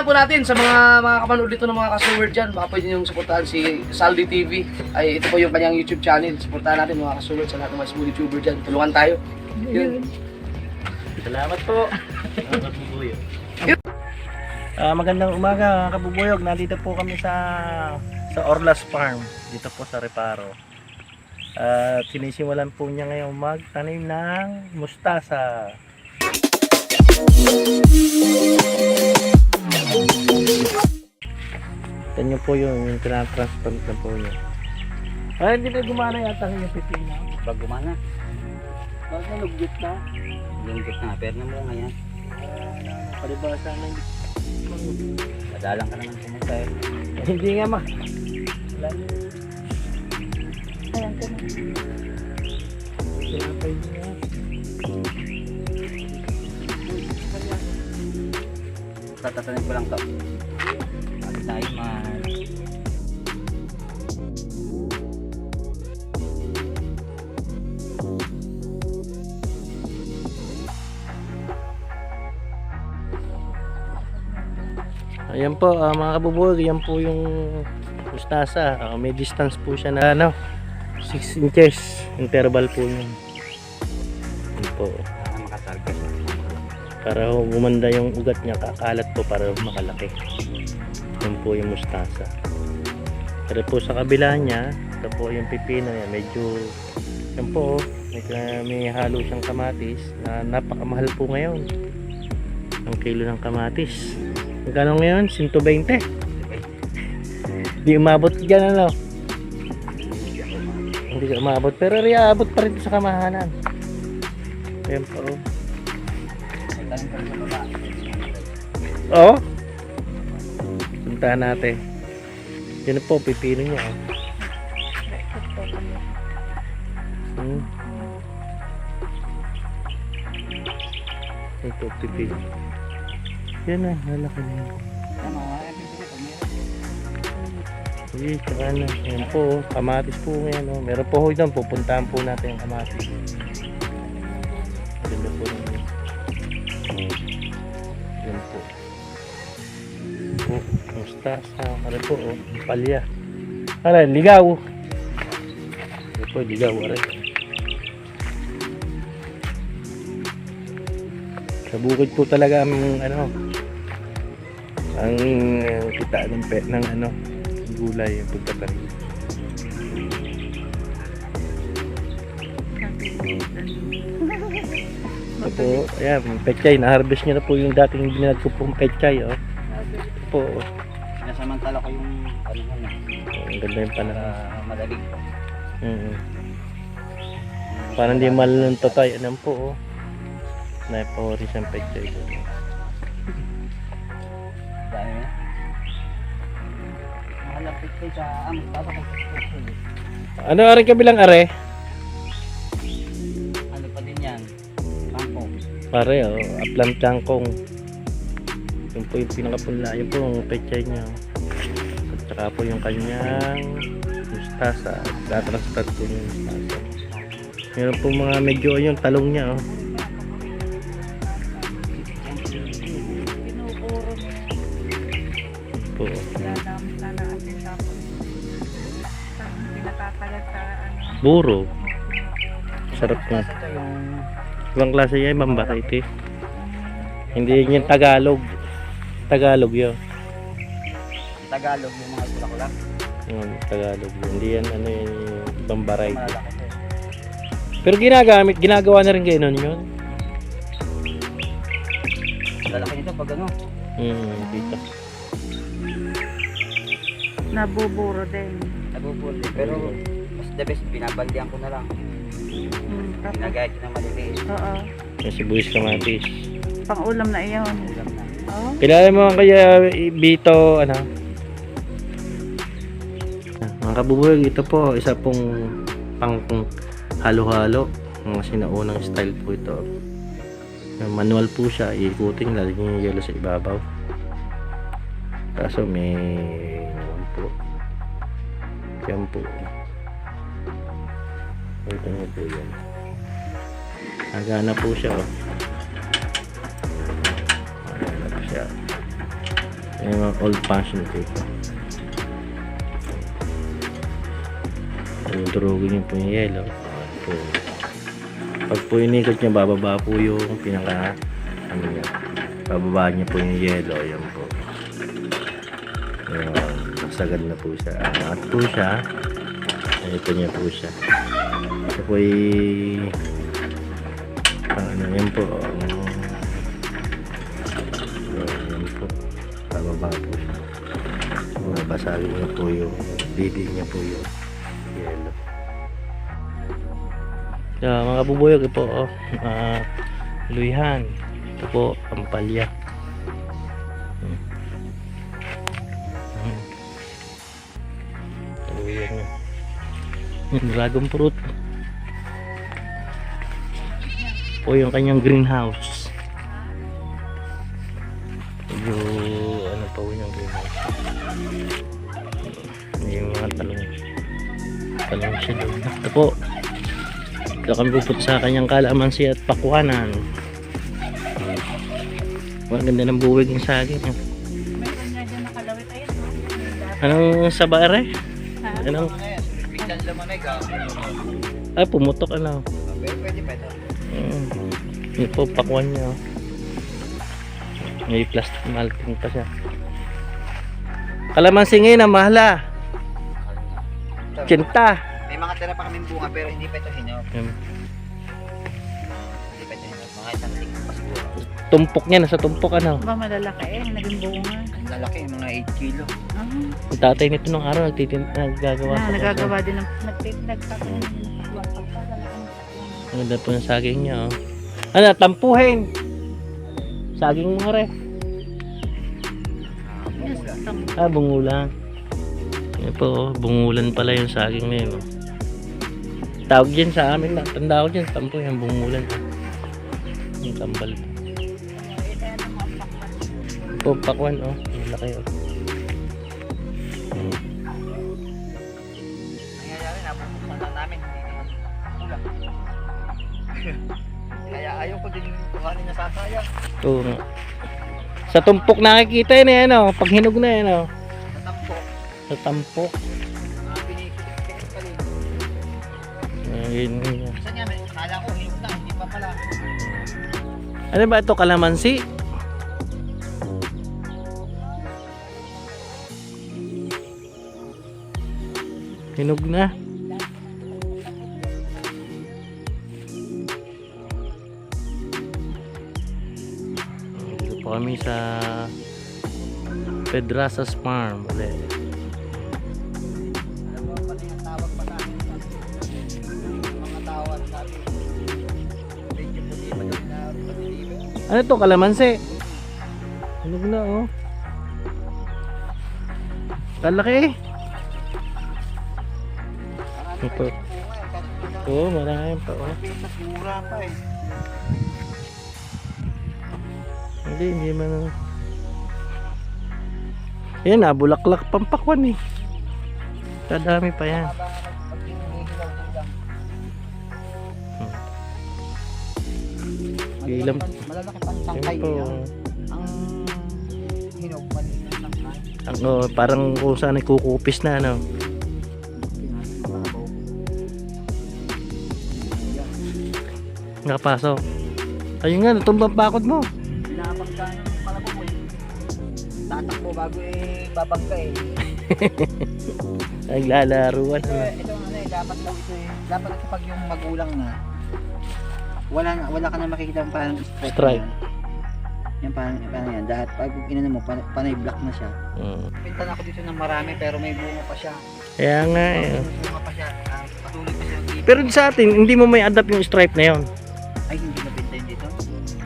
Suportahan po natin sa mga mga kapanood dito ng mga kasuward dyan. Baka pwede nyo suportahan si Saldi TV. Ay, ito po yung kanyang YouTube channel. Suportahan natin mga kasuward sa lahat ng mga smooth YouTuber dyan. Tulungan tayo. Yun. Salamat po. Salamat po kuya. Ah, magandang umaga kabubuyog. Nandito po kami sa sa Orlas Farm dito po sa Reparo. At sinisimulan po niya ngayong magtanim ng mustasa. Ito niyo po yung, yung tinatransplant na po niya. Ay, hindi na gumana yata yung pipina. Pag gumana, Bakit nalugyot na? lungkot na, pero mo ngayon. Palibasa na hindi. Madalang ka naman pumunta eh. Hindi nga ma. Wala na. Ayan ko na. Tinapay niya. Tatatanim ko lang to. Bakit tayo? Ayan po, ah, mga kabubog, yan po yung mustasa. Ah, may distance po siya na ano, 6 inches interval po yun. Yan po. Para gumanda yung ugat niya, kakalat po para makalaki. Yan po yung mustasa. Pero po sa kabila niya, ito po yung pipino niya, medyo, yan po, oh, may, may halo siyang kamatis na napakamahal po ngayon. Ang kilo ng kamatis. Magkano ngayon? 120. Hindi umabot dyan ano. Hindi umabot. Pero riabot pa rin sa kamahalan. Ayan po. Oo. Puntahan natin. Yan po, pipino niya. Oh. Hmm. Ito, pipino. Yan na, lalaki na yan. Na. Sige, tsaka na. Yan po, oh. kamatis po ngayon. Oh. Meron po ho doon, pupuntahan po natin yung kamatis. Mustasa. Ano po, oh. Palya. Ano, ligaw. Po, ligaw. Ano. Sa bukid po talaga ang ano ang kita ng pet ng ano gulay yung pagtatanim. Ito po, ayan, pechay, na-harvest niya na po yung dating binag ko pong pechay, oh. Ito po, oh. Yung ano mo na. ang ganda yung Para panahon. madaling. Mm Parang hindi malunto tayo, ayan po, oh. Naipawari siyang pechay doon. Dahil na. Nakalapit kayo sa among tata ko. Ano aring kabilang are? Ano pa din yan? Bangko. Pare, oh, aplam tangkong. Yun po yung pinakapunla, yun po yung pechay niya. oh. Saka po yung kanyang mustasa. Tatransplant po yung mustasa. Meron po mga medyo yung talong niya, oh. Yun po. Buro. Sarap yung Ibang klase yan, ibang variety. Hindi yan Tagalog. Tagalog yun. Tagalog yung mga kulak-kulak. Yun, Tagalog yun. Hindi yan ano yun, yung ibang variety. Malalaki. Pero ginagamit, ginagawa na rin kayo nun yun. Lalaki nito pag ano. Hmm, dito. Nabuburo din. Nabubuti. Pero mas the best, binabandihan ko na lang. Hmm, tapos, Ginagayat ko ng maliliit. oo. Yung sibuyas kamatis. Pang ulam na iyon. Ulam na. Oo. Kilala mo kaya Bito, ano? Mga kabubuyog, ito po, isa pong pang halo-halo. Mga sinaunang style po ito. Manual po siya, iikutin, lalagyan yung yelo sa ibabaw. Kaso may, po, yan po. Ito nyo po yan. Nagana po siya, oh. Nagana po siya. Yung old fashioned dito. Yung durugin po yung yellow. Po. Pag po inikot niya, bababa po yung pinaka ano niya. Bababa niya po yung yellow. Ayan po. Ayan. Nasagad na po siya. Angat po siya. Ito niya po siya. Ito po ay ang ano yan po. Ayan po. Bababa po siya. Babasagin niya po yung didi niya po yung Yeah, mga bubuyog po, oh, ah, luihan. Ito po, ampalya. Hmm. Hmm. Luihan dragon fruit. Po yung kanyang greenhouse. Medyo ano pa po yung greenhouse. Yung mga talong. Talong siya doon. Ito po. Ito kami pupunta sa kanyang kalamansi at pakuanan. Ang ganda ng buwig ng saging. ah. No? Anong sabare? Anong? Ay, pumutok ano. Pwede pa ito. Yun po, pakuan niya. oh. May plastic malting pa siya. Kalamansi ngayon ang mahala. Kinta. Mga tira pa kaming bunga pero hindi pa ito hinog. Yan. Hindi pa ito hinog. Mga isang linggo pa siguro. Tumpok niya, nasa tumpok ano. Ba malalaki eh, naging bunga. Ang lalaki, mga 8 kilo. Ah, Yung tatay nito nung araw, nagtitin, naggagawa na, sa nagagawa din ng nagtit nagtatanim ng. Pagkakalaking Ang ganda po ng saging niya, oh. Ano, tampuhin! Saging mga re. Ah, bungulan. Yan po, oh, bungulan pala yung saging na yun, oh. Tawag dyan sa amin, na, tanda ko dyan, tampo yan, bungulan. Yung tambal. Po, pakwan, oh. Ang laki, oh. Kaya ayaw ko din kuhanin na sasayang. Oo nga. Sa tumpok nakikita yun eh, ano, pag hinog na yun, oh. Natampo. Sa tampok. Ayun, yun. Minsan nga, may- kala hindi pa pala. Ano ba ito, kalamansi? Hinog na. Dito po kami sa Pedrasas Farm. Ulit. Ano to, kalamansi? Hinog na, oh. Kalaki eh. Ito. Oo, marami pa, oh. Mura pa eh. Hindi, hindi man. ano. Yan, nabulaklak pampakwan eh. Kadami pa yan. Ilam. Malalaki- Malalaki pang Yan tangkay po. eh. Ang hinog maliit na tangkay. Ang, oh, parang kung saan ay kukupis na, ano. Pinababaw. Nakapasok. Ayun nga, natumbang bakod mo. Binabangga ng mo eh. Tatakbo bago eh babangga eh. Naglalaruan. Ito, Ano. ito ano eh, dapat daw ito eh. Dapat ito pag yung magulang na, wala na, wala ka na makikita yung parang stripe. Stripe. na yan. Yan parang, parang yan. Dahil pag inano mo, pan, panay black na siya. Mm. Pinta na ako dito ng marami pero may bunga pa siya. Kaya nga eh. May bunga pa siya. Ah, patuloy pa siya. Pero sa atin, hindi mo may adapt yung stripe na yon. Ay, hindi mabenta yun dito.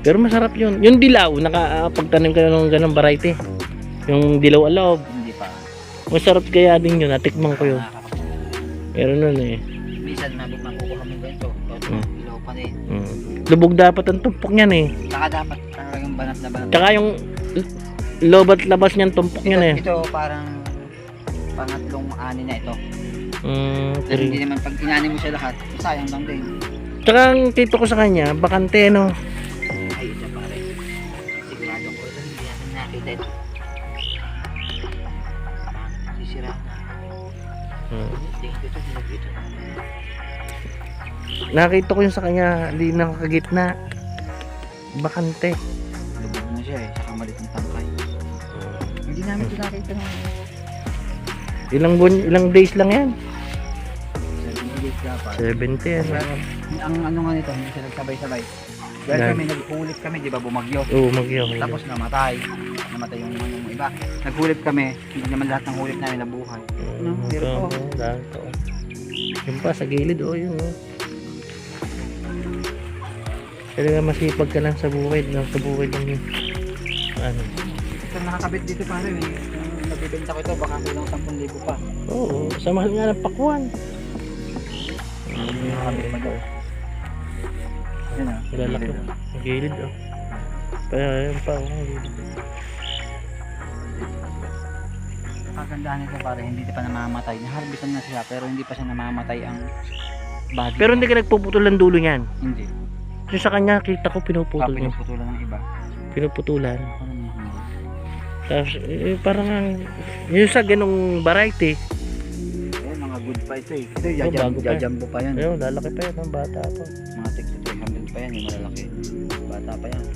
Pero masarap yun. Yung dilaw, nakapagtanim ka ng ganong variety. Yung dilaw aloob. Hindi pa. Masarap kaya din yun. Natikman ko yun. Meron nun eh. Minsan mabuk Lubog dapat ang tumpok niyan eh. Saka dapat talagang banat na banat. Tsaka yung lobat labas niyan tumpok niyan eh. Ito parang pangatlong ani na ito. Mm, Pero hindi naman pag inani mo siya lahat, sayang lang din. Tsaka ang tito ko sa kanya, bakante no. Nakita ko yung sa kanya, hindi nakakagitna. Bakante. Lubog na siya eh, saka malit ng tangkay. Hindi namin ito nakita ng Ilang buwan, ilang days lang yan. 7 days dapat. 70 yan. Pero, ang ano nga nito, hindi siya nagsabay-sabay. Dahil kami naghulit kami, di ba, bumagyo. Oo, magyaw. Tapos namatay. Namatay yung ano yung iba. Naghulit kami, hindi naman lahat ng hulit namin nabuhay. No, Pero oh. Yung pa, sa gilid, oh, yun, oh. Kaya masipag ka lang sa buhay, lang sa buhay lang yun. Ano? Ito nakakabit dito pare, eh. Yung Nagbibenta ko ito, baka kulang 10,000 pa. Oo, sa mahal nga ng pakwan. Nakakabit pa daw. Yan ah. Lalaki. Ang gilid, oh. Kaya, yun pa, oh, gilid. Kagandahan nito pare, hindi pa namamatay. Naharbisan na siya, pero hindi pa siya namamatay ang body. Pero hindi ka nagpuputol ng dulo niyan. Hindi. Yung sa kanya, kita ko pinuputol niya. pinuputulan ng iba. Pinuputulan. Tapos, eh, parang ang, yung sa ganong variety, Ayun, mga good pa ito eh. Ito, Oh, jajam, pa. jajambo pa yan. ayun, lalaki pa yan, ang bata pa. Mga tig 300 pa yan, yung malalaki. Bata pa yan. Oh.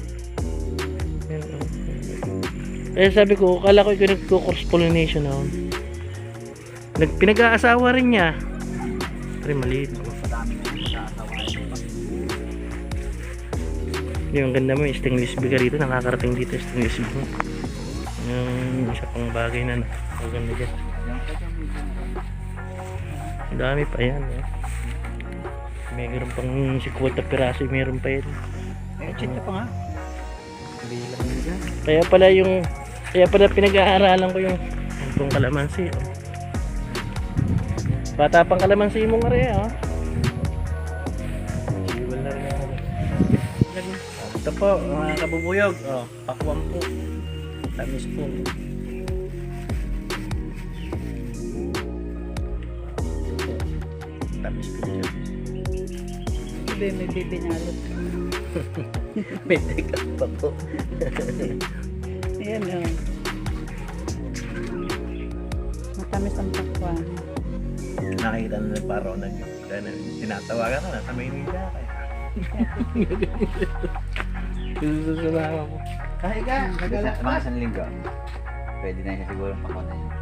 Eh sabi ko, kala ko ikaw nagko-cross pollination ako. Nag, pinag-aasawa rin niya. Pero maliit. Yung ganda mo, yung stainless big ka rito. Nakakarating dito stainless mo. Yung isa pang bagay na maganda dyan. Dami pa yan. Eh. Mayroon pang si quarter piraso, mayroon pa yan. Eh, check pa nga. Kaya pala yung, kaya pala pinag-aaralan ko yung itong kalamansi. Oh. Bata pang kalamansi mo nga rin, oh. Ito po, mga kabubuyog. Oh, pakwang po. Tamis po. Tamis po siya. Sabi, may bibinalot. May teka pa po. Ayan o. Matamis ang pakwan. Nakita na paro nag tinatawagan ka na sa Maynila kaya. Susunama mo. Kahit ka, nagala. Mga isang linggo. Pwede na siya siguro pakuna yun.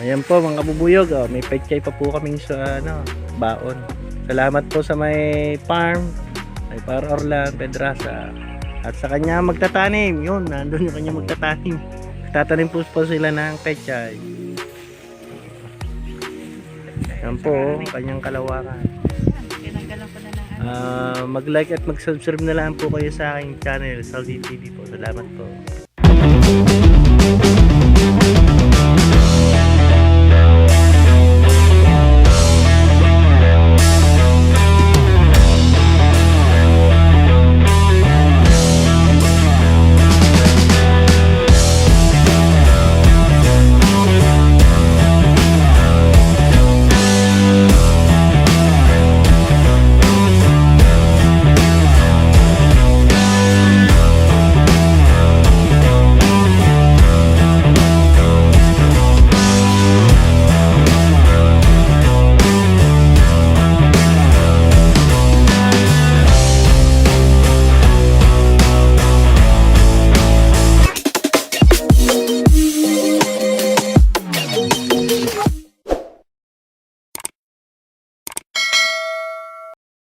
Ayan po mga kabubuyog, oh, may pechay pa po kaming sa ano, baon. Salamat po sa may farm, may Par Orlan, Pedrasa. At sa kanya magtatanim, yun, nandun yung kanya magtatanim. Tatanim po po sila ng pechay. Yan po, oh, kanyang kalawakan. Ano. Ah, mag-like at mag-subscribe na lang po kayo sa aking channel, Saldi TV po. Salamat po.